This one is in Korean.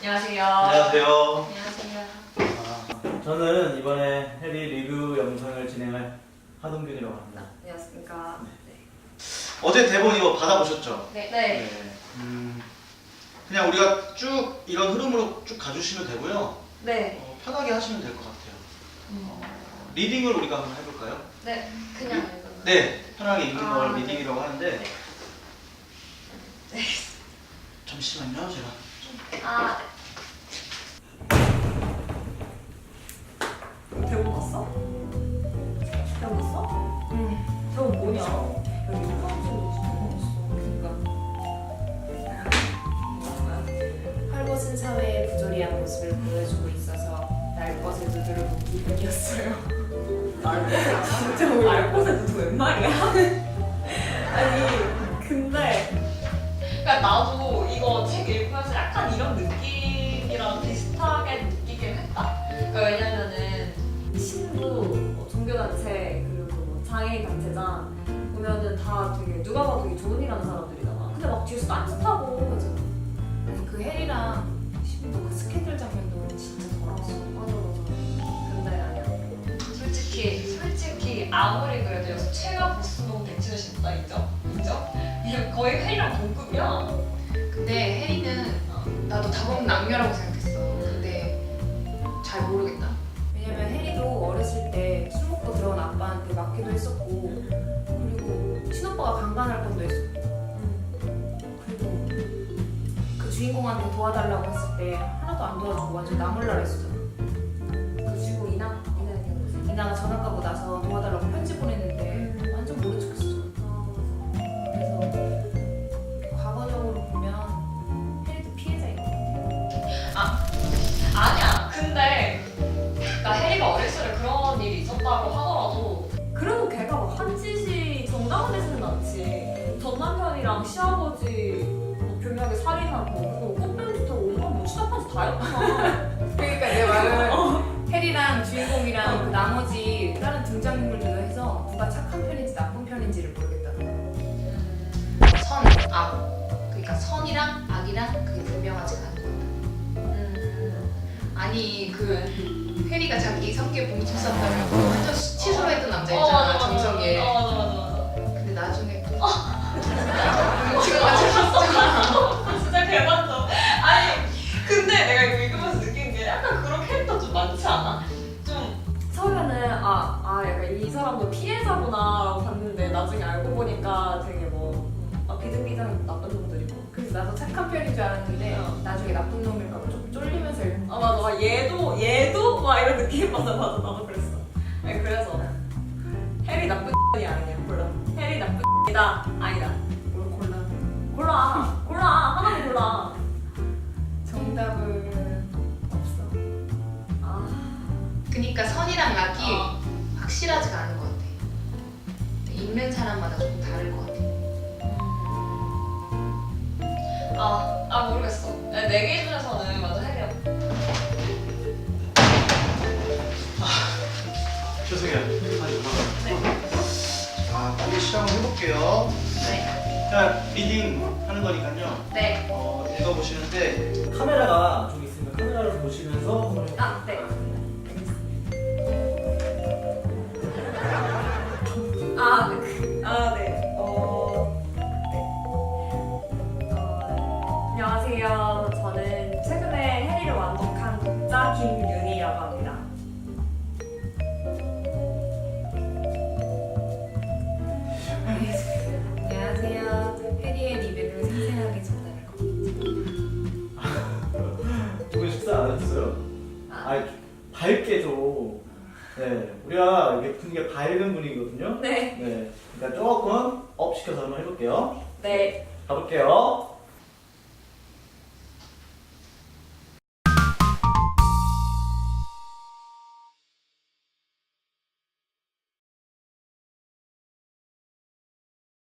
안녕하세요. 안녕하세요. 안녕하세요. 아, 저는 이번에 해리 리뷰 영상을 진행할 하동균이라고 합니다. 아, 안녕하십니까. 네. 네. 어제 대본 이거 받아보셨죠? 네, 네. 네. 음, 그냥 우리가 쭉 이런 흐름으로 쭉 가주시면 되고요. 네. 어, 편하게 하시면 될 것 같아요. 음. 어, 리딩을 우리가 한번 해볼까요? 네. 그냥 이거는. 네, 편하게 읽는 아, 네. 리딩이라고 하는데 네. 잠시만요, 제가. 아. 대본 봤어? 대본 봤어? 응. 대본 뭐냐? 여기 유황도 지금 있어. 헐벗은 사회의 부조리한 모습을 보여주고 있어서 날 것에 두드려 본 기분이었어요. 날 진짜 우리 알곳에도 웬 말이야? 아니 근데 그러니까 나도 책 읽으면서 약간 이런 느낌이랑 비슷하게 느끼긴 했다. 그러니까 왜냐면은 신부, 뭐 종교단체 그리고 뭐 장애인 단체장 보면은 다 되게 누가 봐도 되게 좋은 일 하는 사람들이잖아. 근데 막 뒤에서 딴짓하고 맞아. 그 혜리랑 신부 그 스캔들 장면도 진짜 더러웠어. 맞아 맞아. 근데 아니야. 솔직히 솔직히 아무리 그래도 여기서 최강 보스동 배치를 인정? 인정? 이게 거의 혜리랑 동급이야. 근데 혜리는 나도 다목남녀라고 생각했어. 근데 잘 모르겠다. 왜냐면 혜리도 어렸을 때 술 먹고 들어온 아빠한테 맞기도 했었고 그리고 친오빠가 강간할 뻔도 했었고 그리고 그 주인공한테 도와달라고 했을 때 하나도 안 도와주고 완전 나몰라라 했었잖아. 그리고 이나 이나 이나가 전학 가고 나서 도와달라고 편지 보냈는 시아버지 뭐 교묘하게 살인하고 뭐 꽃뱀부터 온갖 뭐 취업한 짓다 했구나. 그러니까 내 말은 혜리랑 주인공이랑 그 나머지 다른 등장인물들도 해서 누가 착한 편인지 나쁜 편인지를 모르겠다는 거야. 선, 악. 그러니까 선이랑 악이랑 그게 분명하지가 않은 것 같아. 음. 아니 그 혜리가 자기 성격 봉투 썼다고 완전 수치스러워 했던 남자 어, 있잖아. 정성에. 어, 맞아 맞아 맞아. 근데 나중에 또 지금 맞췄어. 진짜 개맞죠. 아니 근데 내가 이거 읽으면서 느낀 게 약간 그런 캐릭터 좀 많지 않아? 좀 처음에는 아, 아 약간 이 사람도 피해자구나라고 봤는데 나중에 알고 보니까 되게 뭐 아, 비등비등 나쁜 놈들이고. 그래서 나도 착한 편인 줄 알았는데 어. 나중에 나쁜 놈일까 봐좀 쫄리면서 읽는 아 맞아, 막 얘도 얘도 막 이런 느낌 맞아 맞아 나도 그랬어. 아니 그래서 해리 나쁜 이 아니야 이다 아니다. 뭘 골라. 골라 골라 하나만 골라. 정답은 없어. 아. 그니까 선이랑 악이 어. 확실하지가 않은 것 같아. 읽는 사람마다 좀 다를 것 같아. 아, 아 모르겠어. 네개 중에서는 완전 해리야. 죄송해요. 시작을 해볼게요. 네. 자, 리딩 하는 거니까요. 네. 어, 읽어보시는데 카메라가 좀 있으니까 카메라를 보시면서 한번 해볼게요. 아, 네. 아, 아, 밝게 좀. 네, 우리가 이게 분위기가 밝은 분위기거든요. 네. 네, 그러니까 조금 업 시켜서 한번 해볼게요. 네. 가볼게요.